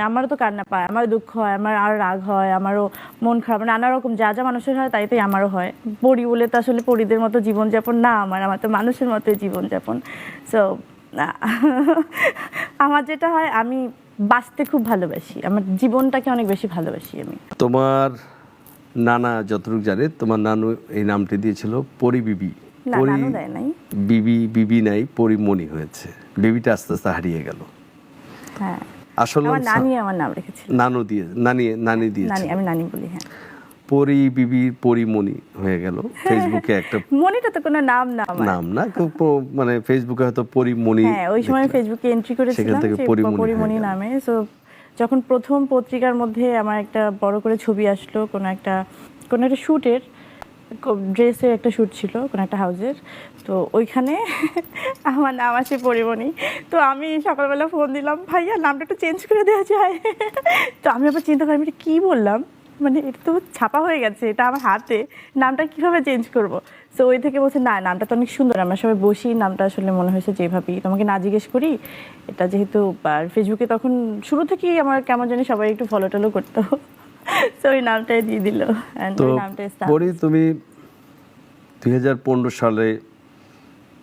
মানে আমারও তো কান্না পায় আমার দুঃখ হয় আমার আর রাগ হয় আমারও মন খারাপ মানে নানা রকম যা যা মানুষের হয় তাইতেই আমারও হয়। পড়ি বলে তো আসলে পরিদের মতো জীবনযাপন না আমার আমার তো মানুষের মতোই জীবনযাপন। সো আমার যেটা হয় আমি বাঁচতে খুব ভালোবাসি আমার জীবনটাকে অনেক বেশি ভালোবাসি আমি। তোমার নানা যতটুকু জানে তোমার নানু এই নামটি দিয়েছিল পরিবিবি বিবি। বিবি নাই পরিমণি হয়েছে। বিবিটা আস্তে আস্তে হারিয়ে গেল। হ্যাঁ। আসল আমার নানি আমার নাম রেখেছিল। নানু দিয়ে নানি নানি দিয়েছে। নানি আমি নানি বলি হ্যাঁ। পরি বিবি পরিমণি হয়ে গেল। ফেসবুকে একটা মনিটা তো কোনো নাম না আমার। নাম না মানে ফেসবুকে হয়তো পরিমণি হ্যাঁ ওই সময় ফেসবুকে এন্ট্রি করেছিলাম থেকে পরিমণি হয়ে। নামে। সো যখন প্রথম পত্রিকার মধ্যে আমার একটা বড় করে ছবি আসলো কোনো একটা কোনো একটা শ্যুটের ড্রেসের একটা শ্যুট ছিল কোনো একটা হাউজের। তো ওইখানে আমার নাম আছে পরিমণি। তো আমি সকালবেলা ফোন দিলাম, ভাইয়া, নামটা একটু চেঞ্জ করে দেওয়া যায়। তো আমি আবার চিন্তা করি, আমি কী বললাম? মানে এটা তো ছাপা হয়ে গেছে, এটা আমার হাতে, নামটা কীভাবে চেঞ্জ করব? সো ওই থেকে বলছে, না, নামটা তো অনেক সুন্দর, আমরা সবাই বসি, নামটা আসলে মনে হয়েছে যেভাবেই। তোমাকে না জিজ্ঞেস করি, এটা যেহেতু ফেসবুকে তখন শুরু থেকেই আমার কেমন জানি সবাই একটু ফলো টলো করতো। সো ওই নামটাই দিয়ে দিল তো পরি তুমি দুই সালে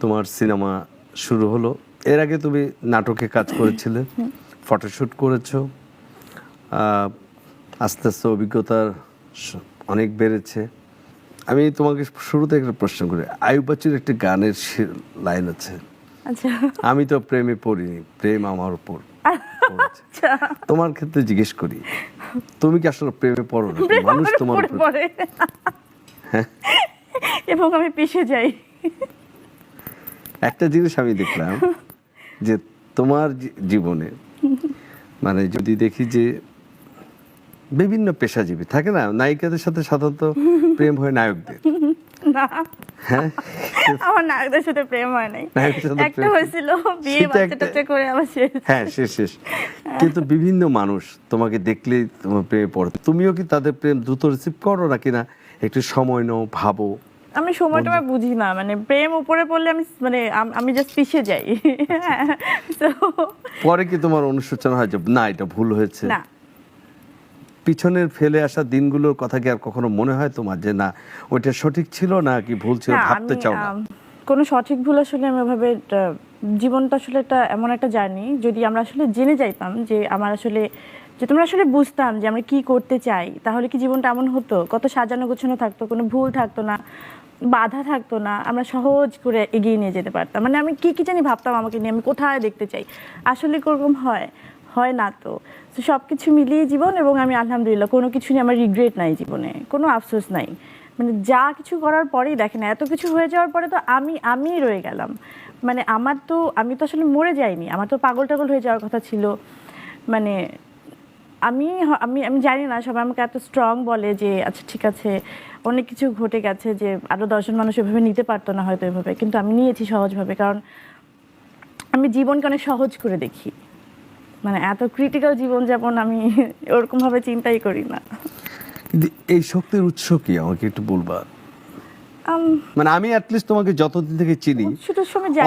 তোমার সিনেমা শুরু হলো। এর আগে তুমি নাটকে কাজ করেছিলে ফটোশ্যুট করেছ। আস্তে আস্তে অভিজ্ঞতা অনেক বেড়েছে। আমি তোমাকে শুরুতে একটা প্রশ্ন করি আয়ুব বাচ্চুর একটি গানের লাইন আছে। আচ্ছা। আমি তো প্রেমে পড়িনি প্রেম আমার উপর। তোমার ক্ষেত্রে জিজ্ঞেস করি তুমি কি আসলে প্রেমে পড়ো না মানুষ তোমার পড়ে। এবং আমি পিষে যাই। একটা জিনিস আমি দেখলাম যে তোমার জীবনে মানে যদি দেখি যে বিভিন্ন পেশাজীবী থাকে না? নায়িকাদের সাথে সাধারণত প্রেম হয় নায়কদের। না। হ্যাঁ আমার নায়কদের সাথে প্রেম হয় নাই। একটা হয়েছিল বিয়ে বাচ্চা করে আবার শেষ। হ্যাঁ শেষ শেষ। কিন্তু বিভিন্ন মানুষ তোমাকে দেখলেই তোমার প্রেমে পড়ে তুমিও কি তাদের প্রেম দ্রুত রিসিভ করো নাকি না? একটু সময় নাও ভাবো। আমি সময়টা আমি বুঝি না মানে প্রেম উপরে পড়লে আমি মানে আমি জাস্ট পিছিয়ে যাই। পরে কি তোমার অনুশোচনা হয় যে না এটা ভুল হয়েছে না। পিছনের ফেলে আসা দিনগুলোর কথা কি আর কখনো মনে হয় তোমার যে না ওইটা সঠিক ছিল না কি ভুল ছিল ভাবতে চাও না? কোনো সঠিক ভুল আসলে আমি ওভাবে জীবনটা আসলে একটা এমন একটা জার্নি যদি আমরা আসলে জেনে যাইতাম যে আমার আসলে যে তোমরা আসলে বুঝতাম যে আমরা কি করতে চাই তাহলে কি জীবনটা এমন হতো? কত সাজানো গোছানো থাকতো কোনো ভুল থাকতো না বাধা থাকতো না আমরা সহজ করে এগিয়ে নিয়ে যেতে পারতাম। মানে আমি কি কি জানি ভাবতাম আমাকে নিয়ে আমি কোথায় দেখতে চাই? আসলে কোরকম হয়? হয় না তো। তো সব কিছু মিলিয়ে জীবন এবং আমি আলহামদুলিল্লাহ, কোনো কিছু নিয়ে আমার রিগ্রেট নাই জীবনে, কোনো আফসোস নাই। মানে যা কিছু করার পরেই দেখেন, এত কিছু হয়ে যাওয়ার পরে তো আমি, আমিই রয়ে গেলাম। মানে আমার তো, আমি তো আসলে মরে যাইনি, আমার তো পাগল টাগল হয়ে যাওয়ার কথা ছিল। মানে আমি আমি আমি জানি না, সবাই আমাকে এত স্ট্রং বলে যে আচ্ছা ঠিক আছে, অনেক কিছু ঘটে গেছে যে আরও দশজন মানুষ এভাবে নিতে পারতো না হয়তো এভাবে। কিন্তু আমি নিয়েছি সহজভাবে, কারণ আমি জীবনকে অনেক সহজ করে দেখি। মানে এত ক্রিটিক্যাল জীবনযাপন আমি ওরকমভাবে চিন্তাই করি না। এই শক্তির উৎস কি? আমাকে একটু বলবা। মানে আমি অ্যাটলিস্ট তোমাকে যতদিন থেকে চিনি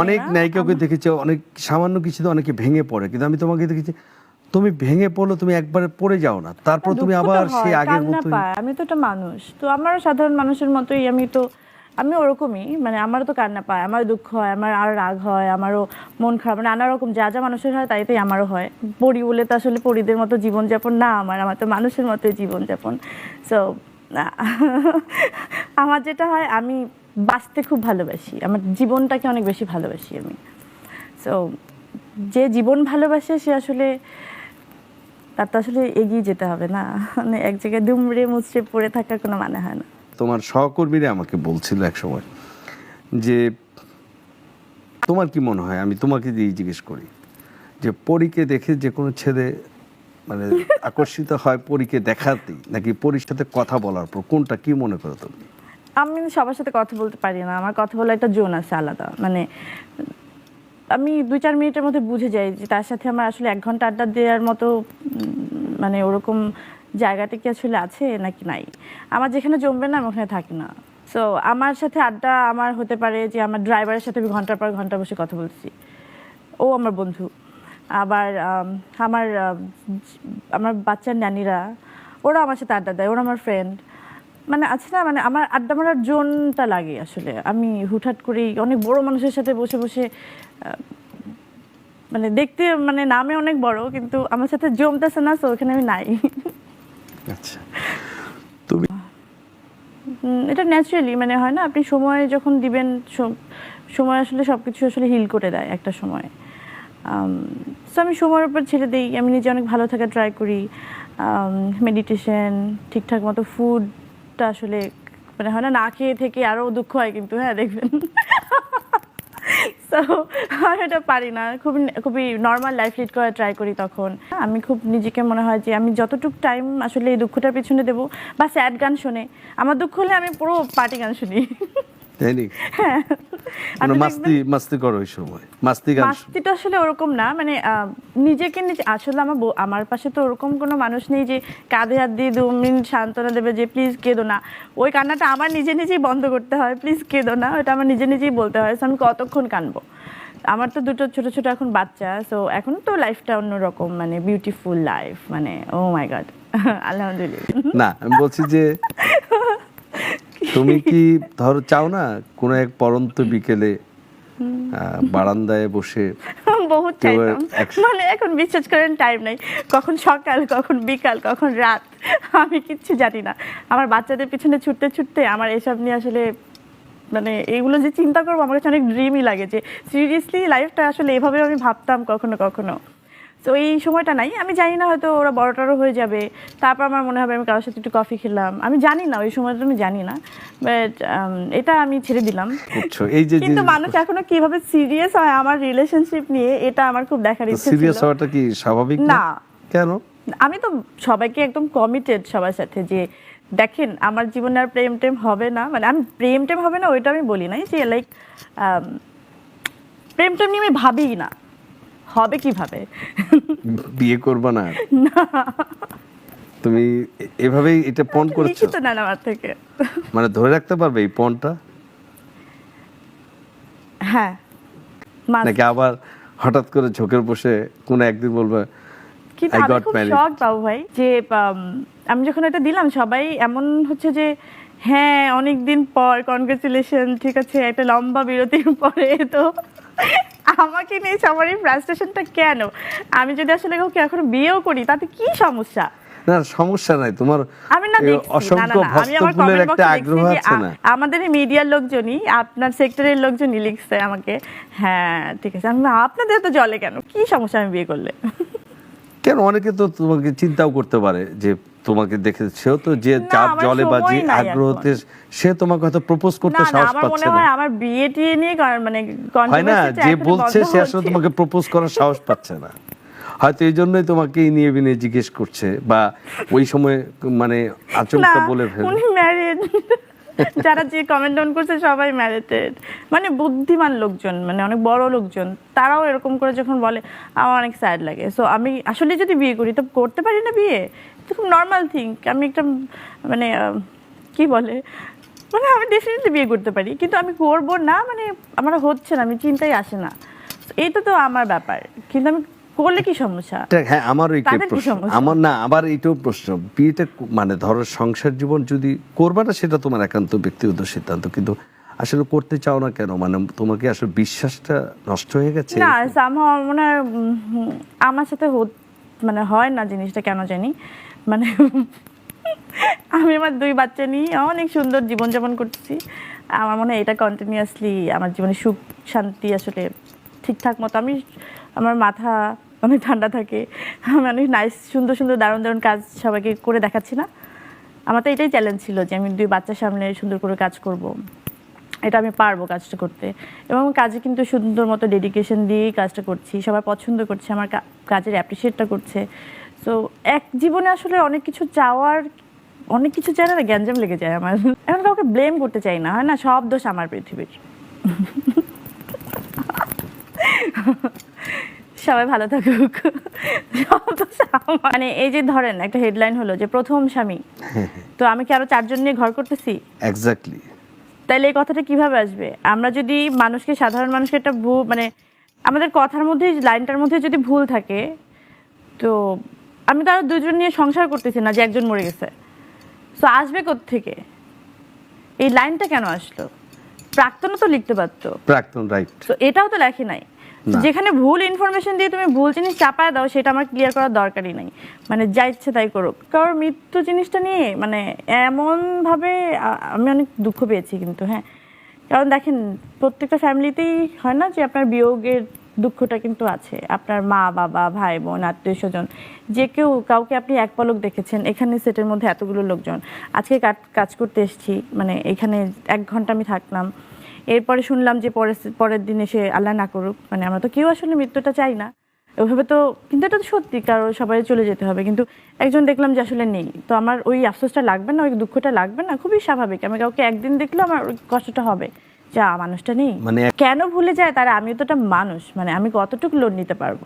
অনেক। নায়িকাকে দেখেছি অনেক সামান্য কিছুতে অনেকে ভেঙে পড়ে কিন্তু আমি তোমাকে দেখেছি তুমি ভেঙে পড়ল তুমি একবারে পড়ে যাও না। তারপর তুমি আবার সেই আগের মতোই আমি তো একটা মানুষ তো আমারও সাধারণ মানুষের মতোই আমি তো আমি ওরকমই মানে আমারও তো কান্না পায় আমার দুঃখ হয়, আমার আর রাগ হয়, আমারও মন খারাপ মানে নানা রকম, যা যা মানুষের হয় তাইতেই আমারও হয়। পড়ি বলে তো আসলে পরিদের মতো জীবনযাপন না আমার আমার তো মানুষের মতোই জীবনযাপন। সো আমার যেটা হয় আমি বাঁচতে খুব ভালোবাসি, আমার জীবনটাকে অনেক বেশি ভালোবাসি আমি। সো যে জীবন ভালোবাসে সে আসলে, তার তো আসলে এগিয়ে যেতে হবে না। মানে এক জায়গায় দুমড়ে মুচড়ে পড়ে থাকার কোনো মানে হয় না। তোমার সহকর্মীরা আমাকে বলছিল এক সময় যে তোমার কি মনে হয়? আমি তোমাকে দিয়ে জিজ্ঞেস করি। যে পরীকে দেখে যে কোনো ছেলে মানে আকর্ষিত হয় পরীকে দেখাতেই নাকি পরীর সাথে কথা বলার পর? কোনটা কি মনে করো তুমি? আমি সবার সাথে কথা বলতে পারি না। আমার কথা বলার একটা জোন আছে আলাদা। মানে আমি দুই চার মিনিটের মধ্যে বুঝে যাই যে তার সাথে আমার আসলে এক ঘণ্টা আড্ডা দেওয়ার মতো মানে ওরকম জায়গাটা কি আসলে আছে নাকি নাই? আমার যেখানে জমবে না, আমি ওখানে থাকি না। সো আমার সাথে আড্ডা আমার হতে পারে যে আমার ড্রাইভারের সাথে আমি ঘণ্টার পর ঘণ্টা বসে কথা বলছি। ও আমার বন্ধু। আবার আমার আমার বাচ্চার ন্যানিরা, ওরা আমার সাথে আড্ডা দেয়, ওরা আমার ফ্রেন্ড মানে আছে না মানে আমার আড্ডা মারার জোনটা লাগে আসলে। আমি হুটহাট করেই অনেক বড় মানুষের সাথে বসে বসে মানে দেখতে মানে নামে অনেক বড়, কিন্তু আমার সাথে জমতেছে না তো ওখানে আমি নাই। আচ্ছা। তুমি? এটা ন্যাচারালি মানে হয় না আপনি সময় যখন দিবেন সময় আসলে সব কিছু আসলে হিল করে দেয় একটা সময়। সো আমি সময়ের উপর ছেড়ে দিই আমি নিজে অনেক ভালো থাকা ট্রাই করি। মেডিটেশন ঠিকঠাক মতো ফুডটা আসলে মানে হয় না না খেয়ে থেকে আরও দুঃখ হয় কিন্তু হ্যাঁ দেখবেন। সো আর এটা পারি না। খুব খুবই নর্মাল লাইফ লিড করা ট্রাই করি তখন। আমি খুব নিজেকে মনে হয় যে আমি যতটুকু টাইম আসলে এই দুঃখটার পিছনে দেবো বা স্যাড গান শুনে। আমার দুঃখ হলে আমি পুরো পার্টি গান শুনি। আপনি মাস্তি মাস্তি করো ওই সময়। মাস্তি গান মাস্তিটা আসলে ওরকম না মানে নিজেকে নিজে আসলে আমার আমার পাশে তো ওরকম কোনো মানুষ নেই যে কাঁধে হাত দিয়ে দু মিনিট সান্ত্বনা দেবে যে প্লিজ কেঁদো না। ওই কান্নাটা আমার নিজে নিজেই বন্ধ করতে হয় প্লিজ কেঁদো না। ওটা আমার নিজে নিজেই বলতে হয় আমি কতক্ষণ কানবো আমার তো দুটো ছোট ছোট এখন বাচ্চা সো এখন তো লাইফটা অন্যরকম মানে বিউটিফুল লাইফ মানে ও মাই গড আলহামদুলিল্লাহ। না আমি বলছি যে তুমি কি ধরো চাও না কোনো এক পরন্ত বিকেলে বারান্দায় বসে বহুত চাইতাম। মানে এখন বিশ্বাস করেন টাইম নাই। কখন সকাল কখন বিকাল কখন রাত আমি কিচ্ছু জানি না। আমার বাচ্চাদের পিছনে ছুটতে ছুটতে আমার এসব নিয়ে আসলে মানে এইগুলো যে চিন্তা করব আমার কাছে অনেক ড্রিমই লাগে যে সিরিয়াসলি লাইফটা আসলে এভাবে আমি ভাবতাম কখনো কখনো। তো এই সময়টা নাই। আমি জানি না হয়তো ওরা বড়টারও হয়ে যাবে। তারপর আমার মনে হবে আমি কারোর সাথে একটু কফি খেলাম। আমি জানি না ওই সময়টা আমি জানি না। বাট এটা আমি ছেড়ে দিলাম। এই যে কিন্তু মানুষ এখনও কীভাবে সিরিয়াস হয় আমার রিলেশনশিপ নিয়ে এটা আমার খুব দেখার ইচ্ছে সিরিয়াস হওয়াটা কি স্বাভাবিক না। কেন? আমি তো সবাইকে একদম কমিটেড সবার সাথে যে দেখেন আমার জীবনে আর প্রেম টেম হবে না। মানে আমি প্রেম টেম হবে না ওইটা আমি বলি নাই যে লাইক প্রেম টেম নিয়ে আমি ভাবিই না। হবে কীভাবে? বিয়ে করবা না? তুমি এভাবেই এটা পণ করেছ? লিখিত নেন আমার থেকে। মানে ধরে রাখতে পারবে এই পণটা? হ্যাঁ। নাকি আবার হঠাৎ করে ঝোঁকের বসে কোন একদিন বলবে কিন্তু আমি খুব শখ বাবু ভাই যে আমি যখন এটা দিলাম সবাই এমন হচ্ছে যে হ্যাঁ অনেক দিন পর কনগ্রেচুলেশন ঠিক আছে একটা লম্বা বিরতির পরে তো আমাকে নিয়ে সবার এই ফ্রাস্ট্রেশনটা কেন? আমি যদি আসলে কাউকে এখন বিয়েও করি তাতে কি সমস্যা? না সমস্যা নাই। তোমার আমি না অসংখ্য একটা আগ্রহ আছে না। আমাদের মিডিয়ার লোকজনই আপনার সেক্টরের লোকজনই লিখছে আমাকে হ্যাঁ ঠিক আছে। আমি আপনাদের তো জলে কেন? কি সমস্যা আমি বিয়ে করলে? কেন? অনেকে তো তোমাকে চিন্তাও করতে পারে যে তোমাকে দেখে সেও তো যে চাপ জলে বা যে আগ্রহতে সে তোমাকে হয়তো প্রপোজ করতে সাহস পাচ্ছে না। আমার বিয়ে টিয়ে নিয়ে মানে হয় না যে বলছে সে আসলে তোমাকে প্রপোজ করার সাহস পাচ্ছে না। হয়তো এই জন্যই তোমাকে নিয়ে বিনে জিজ্ঞেস করছে বা ওই সময় মানে আচমকা বলে ফেলে যারা যে কমেন্ট ডাউন করছে সবাই ম্যারিটেড মানে বুদ্ধিমান লোকজন মানে অনেক বড় লোকজন, তারাও এরকম করে যখন বলে, আমার অনেক স্যাড লাগে। সো আমি আসলে যদি বিয়ে করি, তো করতে পারি না বিয়ে? তো খুব নর্মাল থিঙ্ক আমি একটা মানে কি বলে? মানে আমি ডেফিনেটলি বিয়ে করতে পারি, কিন্তু আমি করব না মানে আমার হচ্ছে না, আমি চিন্তাই আসে না। এইটা তো আমার ব্যাপার। কিন্তু আমি করলে কি সমস্যা? হ্যাঁ আমার এইটাই প্রশ্ন। আমার না আবার এইটাও প্রশ্ন। বিয়েটা মানে ধরো সংসার জীবন যদি করবা না সেটা তোমার একান্ত ব্যক্তিগত সিদ্ধান্ত। কিন্তু আসলে করতে চাও না কেন? মানে তোমাকে আসলে বিশ্বাসটা নষ্ট হয়ে গেছে? না সামহাও মনে আমার সাথে মানে হয় না জিনিসটা কেন জানি? মানে আমি আমার দুই বাচ্চা নিয়ে অনেক সুন্দর জীবনযাপন করতেছি। আমার মনে হয় এটা কন্টিনিউয়াসলি আমার জীবনে সুখ শান্তি আসলে ঠিকঠাক মতো আমি আমার মাথা অনেক ঠান্ডা থাকে। আমি অনেক নাইস সুন্দর সুন্দর, দারুণ দারুণ কাজ সবাইকে করে দেখাচ্ছি না। আমার তো এটাই চ্যালেঞ্জ ছিল যে আমি দুই বাচ্চার সামনে সুন্দর করে কাজ করব। এটা আমি পারব কাজটা করতে। এবং কাজে কিন্তু সুন্দর মতো ডেডিকেশন দিয়েই কাজটা করছি। সবাই পছন্দ করছে, আমার কাজের অ্যাপ্রিসিয়েটটা করছে। সো এক জীবনে আসলে অনেক কিছু চাওয়ার, অনেক কিছু চাই না গ্যাঞ্জাম লেগে যায় আমার। এখন কাউকে ব্লেম করতে চাই না, হয় না? সব দোষ আমার পৃথিবীর। সবাই ভালো থাকুক। মানে এই যে ধরেন একটা হেডলাইন হলো যে প্রথম স্বামী। তো আমি কি আরও চারজন নিয়ে ঘর করতেছি? এক্স্যাক্টলি তাইলে এই কথাটা কীভাবে আসবে? আমরা যদি মানুষকে সাধারণ মানুষকে একটা ভু মানে আমাদের কথার মধ্যে লাইনটার মধ্যে যদি ভুল থাকে তো আমি তো আরও দুজন নিয়ে সংসার করতেছি না যে একজন মরে গেছে। তো আসবে থেকে এই লাইনটা কেন আসলো? প্রাক্তনও তো লিখতে পারতো। প্রাক্তন রাইট তো এটাও তো লেখি নাই। যেখানে ভুল ইনফরমেশন দিয়ে তুমি ভুল জিনিস চাপায় দাও, সেটা আমার ক্লিয়ার করার দরকারই নাই। মানে যা ইচ্ছে তাই করুক। কারণ মৃত্যু জিনিসটা নিয়ে মানে এমন ভাবে আমি অনেক দুঃখ পেয়েছি কিন্তু হ্যাঁ। কারণ দেখেন, প্রত্যেকটা ফ্যামিলিতেই হয় না যে আপনার বিয়োগের দুঃখটা কিন্তু আছে। আপনার মা, বাবা, ভাই, বোন, আত্মীয় স্বজন, যে কেউ কাউকে আপনি এক পলক দেখেছেন, এখানে সেটের মধ্যে এতগুলো লোকজন। আজকে কাজ করতে এসেছি মানে এখানে এক ঘণ্টা আমি থাকলাম। এরপরে শুনলাম যে পরের পরের দিন এসে আল্লাহ না করুক। মানে আমরা তো কেউ আসলে মৃত্যুটা চাই না। ওইভাবে তো কিন্তু এটা তো সত্যি কারও সবাই চলে যেতে হবে। কিন্তু একজন দেখলাম যে আসলে নেই। তো আমার ওই আফসোসটা লাগবে না ওই দুঃখটা লাগবে না খুবই স্বাভাবিক। আমি কাউকে একদিন দেখলেও আমার ওই কষ্টটা হবে যা মানুষটা নেই। মানে কেন ভুলে যায়? তারা আমি তো একটা মানুষ। মানে আমি কতটুকু লোন নিতে পারব?